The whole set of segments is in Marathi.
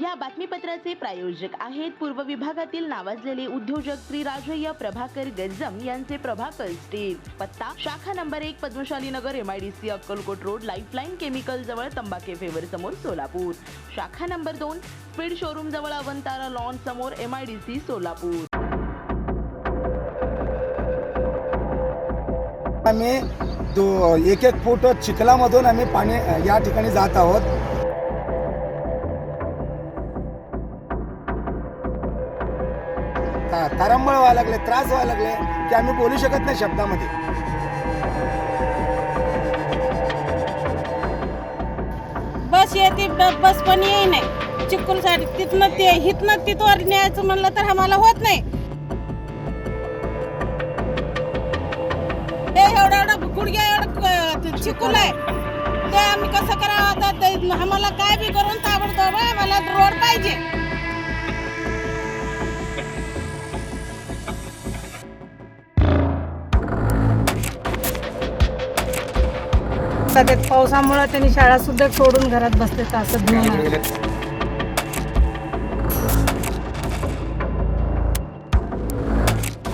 या बातमीपत्राचे प्रायोजक आहेत पूर्व विभागातील नावाजलेले उद्योजक श्री राजय्य प्रभाकर गंजम यांचे प्रभाकर स्टील पत्ता शाखा नंबर एक Padmashali Nagar M I D C Akkalkot road lifeline chemical जवळ तंबाखे फेवर समोर सोलापूर. शाखा नंबर दोन स्पीड शोरूम जवळ अवंतारा लॉन समोर सी सोलापूर. आम्ही दो एक एक फूट चिखलामधून आम्ही पाणी या ठिकाणी जात आहोत. तारांबळ व्हायला लागले त्रास व्हायला लागले की आम्ही बोलू शकत नाही शब्दामध्ये. बस येते बस पण येई नाही. चिखलसाठी तिथनं ते हिथनं तिथवर न्यायचं म्हणलं तर आम्हाला होत नाही. ते एवढं एवढं गुडघ्या एवढं क- आहे. ते आम्ही कसं करावं आता? आम्हाला काय बी करून ताबडतोब आम्हाला रोड पाहिजे. पावसात येत पावसामुळे त्यांनी शाळा सुद्धा सोडून घरात बसले असं धुवून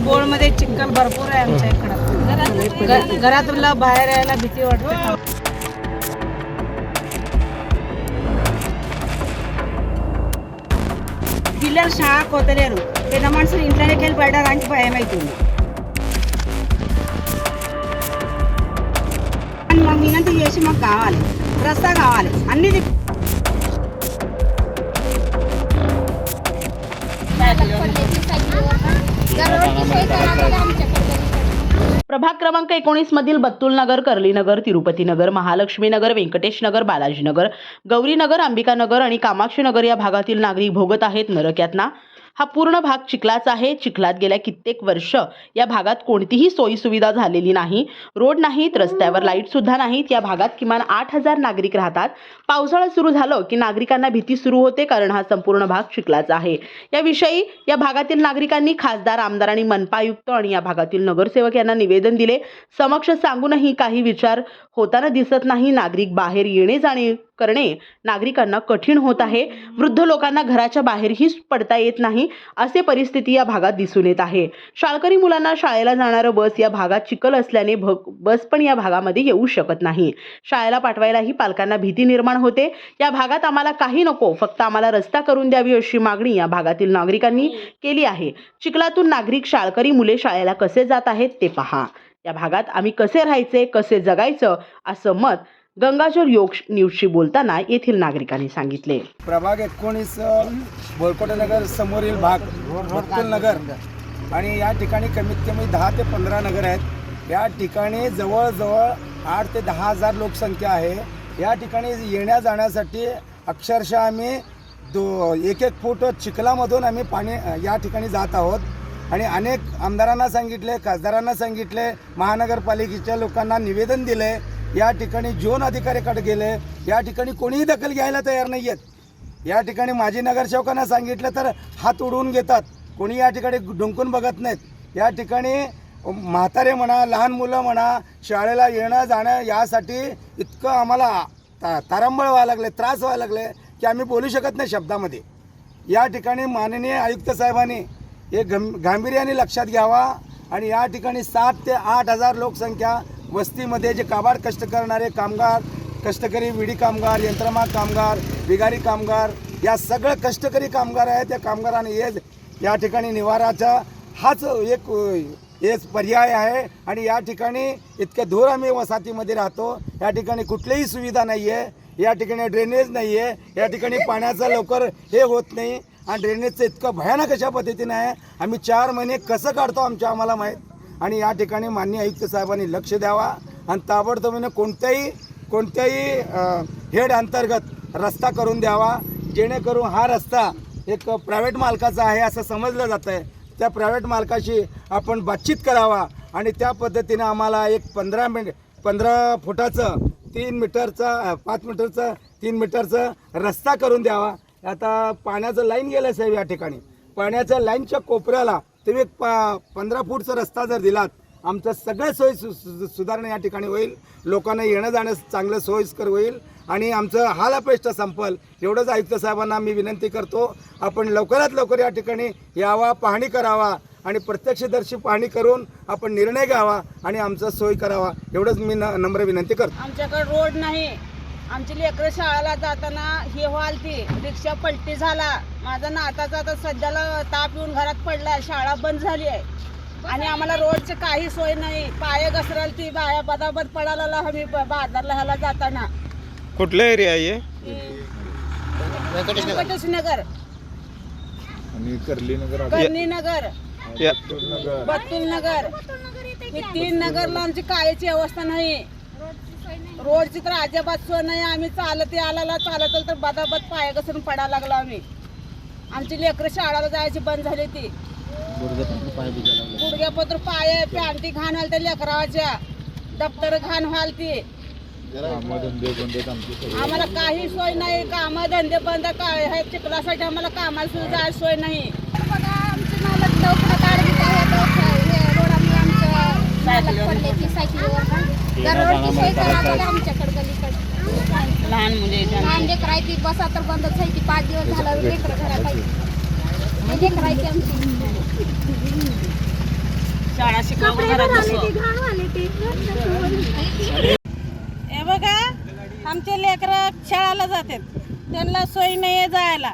बोळमध्ये चिकन भरपूर आहे आमच्या इकडं. घरातला बाहेर यायला भीती वाटते. ಪಿಲ್ಲರ್ शाळा ಹೋಗ್ತಾರೆ ಇವರು ನಮ್ಮ ಮನಸ್ಸು ಇಂಟ್ಲೇ ಕೇಳಿ ಬೇಡ ರಾಂಕ್ ಭಯ కానీ మాకు వినంతి చేసి మాకు కావాలి రస్తా కావాలి అన్ని దిక్కు- प्रभाग क्रमांक एकोणीस मधील बत्तुल नगर कर्ली नगर तिरुपती नगर महालक्ष्मी नगर व्यंकटेश नगर बालाजी नगर गौरी नगर अंबिका नगर आणि कामाक्षी नगर या भागातील नागरिक भोगत आहेत नरक यातना हा पूर्ण भाग चिखलाचा आहे. चिखलात गेल्या कित्येक वर्ष या भागात कोणतीही सोयीसुविधा झालेली नाही. रोड नाहीत रस्त्यावर लाइट सुद्धा नाहीत. या भागात किमान आठ हजार नागरिक राहतात. पावसाळा सुरू झालं की नागरिकांना भीती सुरू होते कारण हा संपूर्ण भाग चिखलाचा आहे. याविषयी या भागातील नागरिकांनी खासदार आमदार आणि मनपा आयुक्त आणि या भागातील नगरसेवक यांना निवेदन दिले. समक्ष सांगूनही काही विचार होताना दिसत नाही. नागरिक बाहेर येणे जाणे करणे नागरिकांना कठीण होत आहे. वृद्ध लोकांना घराच्या बाहेरही पडता येत नाही असे परिस्थिती या भागात दिसून येत आहे. शाळकरी मुलांना शाळेला जाणारं बस या भागात चिखल असल्याने भग बस पण या भागामध्ये येऊ शकत नाही. शाळेला पाठवायलाही पालकांना भीती निर्माण होते. या भागात आम्हाला काही नको फक्त आम्हाला रस्ता करून द्यावी अशी मागणी या भागातील नागरिकांनी केली आहे. चिखलातून नागरिक शाळकरी मुले शाळेला कसे जात आहेत ते पहा. या भागात आम्ही कसे राहायचे कसे जगायचं असं मत गंगाशोर योग न्यूजशी बोलताना येथील नागरिकांनी सांगितले. प्रभाग एकोणीस बोरकोटे नगर समोरील भाग बत्तुल नगर. आणि या ठिकाणी कमीत कमी दहा ते पंधरा नगर आहेत. या ठिकाणी जवळजवळ आठ ते दहा हजार लोकसंख्या आहे. या ठिकाणी येण्या जाण्यासाठी अक्षरशः आम्ही दो एक एक फूट चिखलामधून आम्ही पाणी या ठिकाणी जात आहोत. आणि अनेक आमदारांना सांगितले खासदारांना सांगितले महानगरपालिकेच्या लोकांना निवेदन दिले. या ठिकाणी जोन अधिकाऱ्याकडे गेले. या ठिकाणी कोणीही दखल घ्यायला तयार नाही आहेत या ठिकाणी माजी नगरसेवकांना सांगितलं तर हात उडवून घेतात. कोणी या ठिकाणी डुंकून बघत नाहीत. या ठिकाणी म्हातारे म्हणा लहान मुलं म्हणा शाळेला येणं जाणं यासाठी इतकं आम्हाला ता तारंबळ व्हायला लागले त्रास व्हायला लागले की आम्ही बोलू शकत नाही शब्दामध्ये. या ठिकाणी माननीय आयुक्त साहेबांनी हे गं गांभीर्याने लक्षात घ्यावा आणि या ठिकाणी सात ते आठ हजार लोकसंख्या वस्तीमध्ये जे काबाड कष्ट करणारे कामगार कष्टकरी विडी कामगार यंत्रमाग कामगार बिगारी कामगार या सगळं कष्टकरी कामगार आहेत त्या कामगारांनी येज या ठिकाणी निवाराचा हाच एक हेच पर्याय आहे. आणि या ठिकाणी इतक्या दूर आम्ही वसाहतीमध्ये राहतो. या ठिकाणी कुठलीही सुविधा नाही आहे या ठिकाणी ड्रेनेज नाही आहे या ठिकाणी पाण्याचं लवकर हे होत नाही. आणि ड्रेनेजचं इतकं भयानक अशा पद्धतीने आहे. आम्ही चार महिने कसं काढतो आमच्या आम्हाला माहीत आणि या ठिकाणी माननीय आयुक्त साहेबांनी लक्ष द्यावा आणि ताबडतोबीने कोणत्याही कोणत्याही हेड अंतर्गत रस्ता करून द्यावा जेणेकरून हा रस्ता एक प्रायव्हेट मालकाचा आहे असं समजलं जातं आहे त्या प्रायव्हेट मालकाशी आपण बातचीत करावा आणि त्या पद्धतीनं आम्हाला एक पंधरा मिनिट पंधरा फुटाचं तीन मीटरचं पाच मीटरचं तीन मीटरचं रस्ता करून द्यावा. आता पाण्याचं लाईन गेलं साहेब या ठिकाणी. पाण्याच्या लाईनच्या कोपऱ्याला तुम्ही एक पा पंधरा फूटचा रस्ता जर दिलात आमचं सगळं सोयी सु सुधारणा या ठिकाणी होईल. लोकांना येणं जाणं चांगलं सोयीस्कर होईल. आणि आमचं हाल अपेष्ट संपल एवढंच आयुक्त साहेबांना मी विनंती करतो. आपण लवकरात लवकर या ठिकाणी यावा पाहणी करावा आणि प्रत्यक्षदर्शी पाहणी करून आपण निर्णय घ्यावा आणि आमचा सोय करावा. एवढंच मी न नम्र विनंती करतो. आमच्याकडे रोड नाही. आमची लेकरं शाळेला जाताना हे व्हालती रिक्षा पलटी झाला. माझा नाताचा आता सध्याला ताप येऊन घरात पडला शाळा बंद झाली आहे. आणि आम्हाला रोडची काही सोय नाही. पाय घसराल ती बाया बदाबद पडायला आम्ही ब- बाजारला ह्याला जाताना. कुठला एरिया आहे व्यंकटेश नगर. आणि कर्ली नगर कर्णी नगर. या बत्तूल नगर. ही तीन नगरला आमची कायची अवस्था नाही. रोडची तर अजिबात सोय नाही. आम्ही चालत आला चालत तर बदाबद पाय घसरून पडायला लागलो आम्ही. आमची लेकरं शाळेला जायची बंद झाली ती गुडघ्यापत्र पाय पॅन्टी घाण व्हाल त्या लेकराच्या. दप्तर घाण व्हाल ती कामधंदे आम्हाला काही सोय नाही. काम धंदे बंद काय हे चिखलासाठी आम्हाला कामाला सुद्धा सोय नाही बघा आमचे मालक दवाखान्यात ऍडमिट आहेत हे रोडाने आमच्या मालक पडले की रोडची सोय करा बघा आमच्याकडे गलीकडे लहान मुले लहान लेकर आहे ती बसा तर बंदच आहे ती पाच दिवस झालं लेकर घरात आहे लेकर आहे आमची. शाळा शिकवून घरात बसव. हे बघा आमचे लेकरं शाळेला जातात. त्यांना सोय नाही जायला.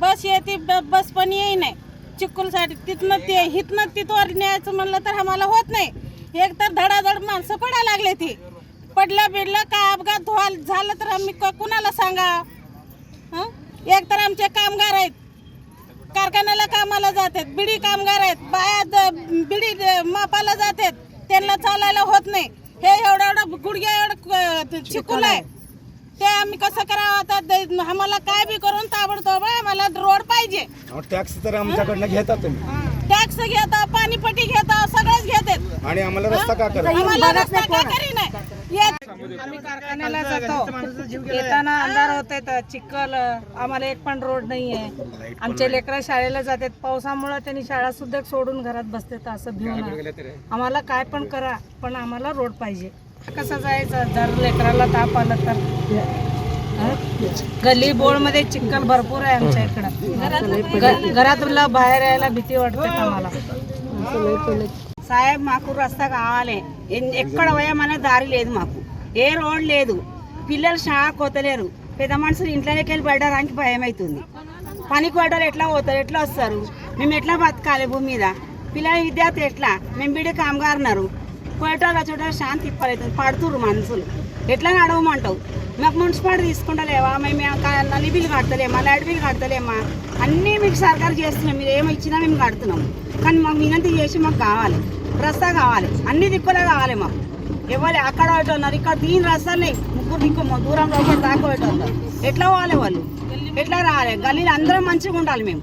बस येते बस पण येई नाही चिखलसाठी तिथनं ते हिथनं तिथवर न्यायचं म्हणलं तर आम्हाला होत नाही. एक तर धडाधड माणसं पडायला लागले ती. पडलं बिडलं काय अपघात व्हाल झालं तर आम्ही कुणाला सांगा? हं? एक तर आमचे कामगार आहेत. कारखान्याला कामाला जातात बिडी कामगार आहेत बाया बिडी मापाला जातात. त्यांना चालायला होत नाही. हे एवढं एवढं गुडघ्या एवढं चिकूल आहे. ते आम्ही कसं करावं आता? आम्हाला काय बी करून ताबडतोब आम्हाला रोड पाहिजे. टॅक्स तर आमच्याकडनं घेता तुम्ही. टॅक्स घेता पाणीपट्टी घेता सगळंच घेतात. आणि आम्हाला रस्ता का करा? आम्ही कारखान्याला जातो. येताना अंधार होते तर चिखल आम्हाला एक पण रोड नाही. आहे आमचे लेकरं शाळेला जातात. पावसामुळे त्यांनी शाळा सुद्धा सोडून घरात बसतात असं भिवून आम्हाला काय पण करा पण आम्हाला रोड पाहिजे. कसं जायचं? जर लेकराला ताप आलं तर? गल्ली बोळमध्ये चिखल भरपूर आहे आमच्या इकडं. घ- घरातून बाहेर यायला भीती वाटते आम्हाला. సాహెబ్ మాకు రస్తా కావాలి. ఎన్- ఎక్కడ పోయామనే దారి లేదు మాకు. ఏ రోడ్ లేదు. పిల్లలు షాక్ పోతలేరు పెద్ద మనుషులు ఇంట్లోకి వెళ్ళి పెట్టడానికి భయం అవుతుంది పనికి పడ్డారు ఎట్లా పోతారు? ఎట్లా వస్తారు? మేము ఎట్లా బతకాలి భూమి మీద? పిల్లల విద్యార్థి ఎట్లా? మేము బిడ్డ కామగారున్నారు పోయేటోళ్ళు వచ్చేటోళ్ళు శాంతి ఇప్పలేదు పడుతురు మనుషులు. ఎట్లా నడవమంటావు? మాకు మున్సిపాలిటీ తీసుకుంటలేవా? మేము ఆ నల్లి బిల్లు కడతలేమా? లైట్ బిల్లు కడతలేమా? అన్నీ మీకు సర్కారు చేస్తున్నాం. మీరు ఏమి ఇచ్చినా మేము కడుతున్నాం. కానీ మాకు వినంతి చేసి మాకు కావాలి. రస్తా కావాలి. అన్ని దిక్కులే కావాలి మాకు. ఎవరు అక్కడ ఒకటి ఉన్నారు? ఇక్కడ దీని రస్తాలే ముగ్గురు దిక్కు దూరంలో ఒకటి దాకా ఒకటి ఉన్నారు. ఎట్లా పోవాలి వాళ్ళు? ఎట్లా రావాలి? గల్లీలు అందరం మంచిగా ఉండాలి మేము.